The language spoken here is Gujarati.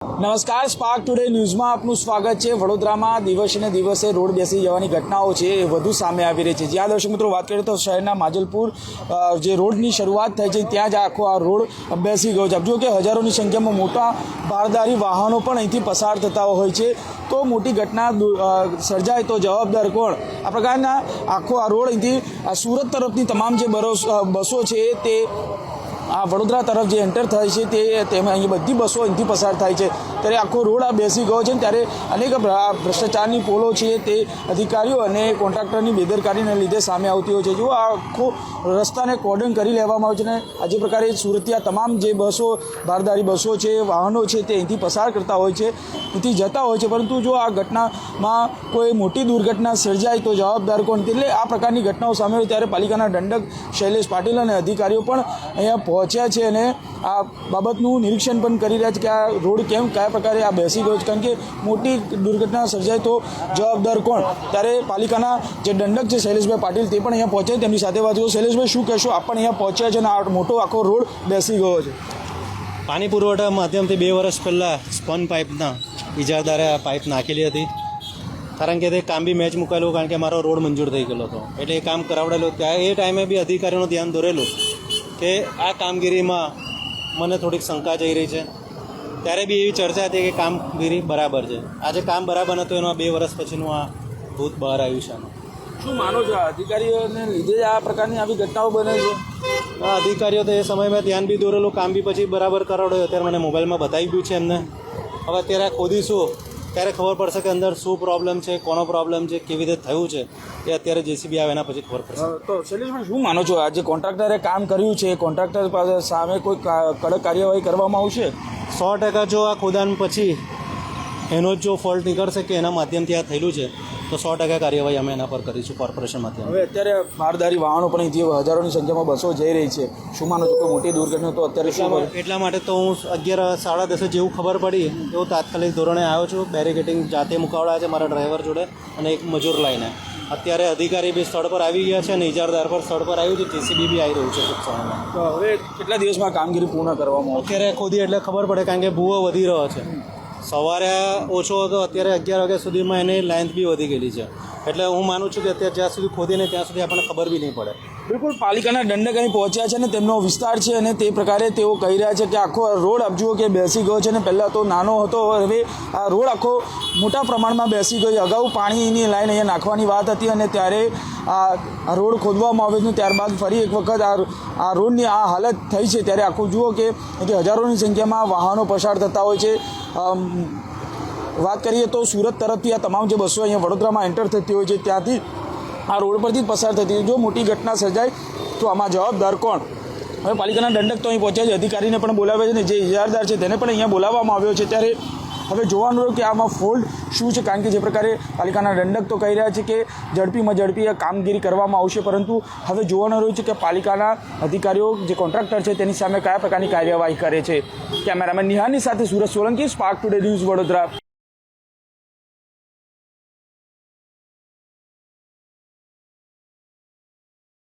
નમસ્કાર સ્પાર્ક ટુડે ન્યૂઝમાં આપનું સ્વાગત છે. વડોદરામાં દિવસે દિવસે રોડ બેસી જવાની ઘટનાઓ છે, એ વધુ સામે આવી રહી છે. જ્યાં દર્શક મિત્રો, વાત કરીએ તો શહેરના માજલપુર જે રોડની શરૂઆત થઈ છે, ત્યાં જ આખો આ રોડ બેસી ગયો છે. જો કે હજારોની સંખ્યામાં મોટા ભારદારી વાહનો પણ અહીંથી પસાર થતા હોય છે. તો મોટી ઘટના સર્જાય તો જવાબદાર કોણ? આ પ્રકારના આખો આ રોડ અહીંથી સુરત તરફની તમામ જે બરોસ બસો છે, તે આ વડોદરા તરફ જે એન્ટર થાય છે તે તેમાં અહીં બધી બસો અહીંથી પસાર થાય છે. ત્યારે આખો રોડ આ બેસી ગયો છે ત્યારે અનેક ભ્રષ્ટાચારની પોલો છે તે અધિકારીઓ અને કોન્ટ્રાક્ટરની બેદરકારીને લીધે સામે આવતી હોય છે. જો આ આખો રસ્તાને કોર્ડન કરી લેવામાં આવે છે ને આ જે પ્રકારે સુરતથી આ તમામ જે બસો ભારદારી બસો છે, વાહનો છે તે અહીંથી પસાર કરતા હોય છે, અહીંથી જતા હોય છે. પરંતુ જો આ ઘટનામાં કોઈ મોટી દુર્ઘટના સર્જાય તો જવાબદાર કોણ? એટલે આ પ્રકારની ઘટનાઓ સામે હોય ત્યારે પાલિકાના દંડક શૈલેષ પાટીલ અને અધિકારીઓ પણ અહીંયા પહોંચ્યા છે અને આ બાબતનું નિરીક્ષણ પણ કરી રહ્યા છે કે આ રોડ કેમ કયા પ્રકારે આ બેસી ગયો છે. કારણ કે મોટી દુર્ઘટના સર્જાય તો જવાબદાર કોણ? ત્યારે પાલિકાના જે દંડક છે શૈલેષભાઈ પાટીલ તે પણ અહીંયા પહોંચ્યા તેમની સાથે વાત કરું શૈલેષભાઈ, શું કહેશો? આ પણ અહીંયા પહોંચ્યા છે અને આ મોટો આખો રોડ બેસી ગયો છે. પાણી પુરવઠા માધ્યમથી બે વર્ષ પહેલાં સ્પન પાઇપના ઇજાદારે આ પાઇપ નાખેલી હતી. કારણ કે તે કામ બી મેચ મુકાયેલું, કારણ કે મારો રોડ મંજૂર થઈ ગયેલો હતો. એટલે એ કામ કરાવડેલું ત્યાં એ ટાઈમે બી અધિકારીઓનું ધ્યાન દોરેલું. કે આ કામગીરીમાં મને થોડીક શંકા જઈ રહી છે. ત્યારે બી એવી ચર્ચા હતી કે કામગીરી બરાબર છે. આજે કામ બરાબર નહોતું એનું આ બે વર્ષ પછીનું આ ભૂત બહાર આવ્યું છે શું માનો છો? આ અધિકારીઓને લીધે આ પ્રકારની આવી ઘટનાઓ બને છે? અધિકારીઓ તો એ સમયમાં ધ્યાન બી દોરેલું કામ બી પછી બરાબર કરાવડ્યું. અત્યારે મને મોબાઈલમાં બતાવી ગયું છે એમને. હવે અત્યારે આ ખોદીશું. ત્યારે ખબર પડશે કે અંદર શું પ્રોબ્લેમ છે કોનો પ્રોબ્લેમ છે કેવી રીતે થયું છે એ અત્યારે જેસીબી આવે એના પછી ખબર પડશે. તો શૈલેષભાઈ શું માનો છો? આજે કોન્ટ્રાક્ટરે કામ કર્યું છે કોન્ટ્રાક્ટર પાસે સામે કોઈ કડક કાર્યવાહી કરવામાં આવશે? સો ટકા જો આ ખોદાન પછી એનો જ જો ફોલ્ટ નીકળશે કે એના માધ્યમથી આ થયેલું છે તો સો ટકા કાર્યવાહી અમે એના પર કરીશું કોર્પોરેશન માધ્યમ હવે અત્યારે મારદારી વાહનો પણ જે હજારોની સંખ્યામાં બસો જઈ રહી છે શું માનો છો? કોઈ મોટી દુર્ઘટના તો અત્યારે શું એટલા માટે તો હું અગિયાર સાડા દસે જેવું ખબર પડી એવું તાત્કાલિક ધોરણે આવ્યો છું. બેરિકેટિંગ જાતે મુકાવડા છે મારા ડ્રાઈવર જોડે અને એક મજૂર લઈને. અત્યારે અધિકારી બી સ્થળ પર આવી ગયા છે અને ઇજારદાર પર સ્થળ પર આવ્યું છે. જેસીબી બી આવી રહ્યું છે ટૂંક સમયમાં. તો હવે કેટલા દિવસમાં કામગીરી પૂર્ણ કરવામાં અત્યારે ખોદી એટલે ખબર પડે કારણ કે ભૂવો વધી રહ્યો છે. સવારે ઓછો હતો અત્યારે અગિયાર વાગ્યા સુધીમાં એની લેન્થ બી વધી ગયેલી છે. એટલે હું માનું છું કે અત્યારે જ્યાં સુધી ખોદીને ત્યાં સુધી આપણને ખબર બી નહીં પડે. બિલકુલ, પાલિકાના દંડક અહીં પહોંચ્યા છે અને તેમનો વિસ્તાર છે અને તે પ્રકારે તેઓ કહી રહ્યા છે કે આખો રોડ આપ જુઓ કે બેસી ગયો છે અને પહેલાં તો નાનો હતો, હવે આ રોડ આખો મોટા પ્રમાણમાં બેસી ગયો અગાઉ પાણીની લાઈન અહીંયા નાખવાની વાત હતી અને ત્યારે આ રોડ ખોદવામાં આવે છે. ત્યારબાદ ફરી એક વખત આ આ રોડની આ હાલત થઈ છે. ત્યારે આખું જુઓ કે હજારોની સંખ્યામાં વાહનો પસાર થતા હોય છે. વાત કરીએ તો સુરત તરફથી આ તમામ જે બસો અહીંયા વડોદરામાં એન્ટર થતી હોય છે, ત્યાંથી આ રોડ પરથી જ પસાર થતી હોય જો મોટી ઘટના સર્જાય, તો આમાં જવાબદાર કોણ? હવે પાલિકાના દંડક તો અહીં પહોંચ્યા છે, અધિકારીને પણ બોલાવ્યા છે ને જે ઇજારદાર છે તેને પણ અહીંયા બોલાવવામાં આવ્યો છે. ત્યારે હવે જોવાનું કે આમાં ફોલ્ટ શું છે, કારણ કે જે પ્રકારે પાલિકાના દંડક તો કહી રહ્યા છે કે ઝડપીમાં ઝડપી આ કામગીરી કરવામાં આવશે, પરંતુ હવે જોવાનું રહ્યું છે કે પાલિકાના અધિકારીઓ જે કોન્ટ્રાક્ટર છે તેની સામે કયા પ્રકારની કાર્યવાહી કરે છે. કેમેરામેન નિહાની સાથે Surat Solanki Spark Today News Vadodara.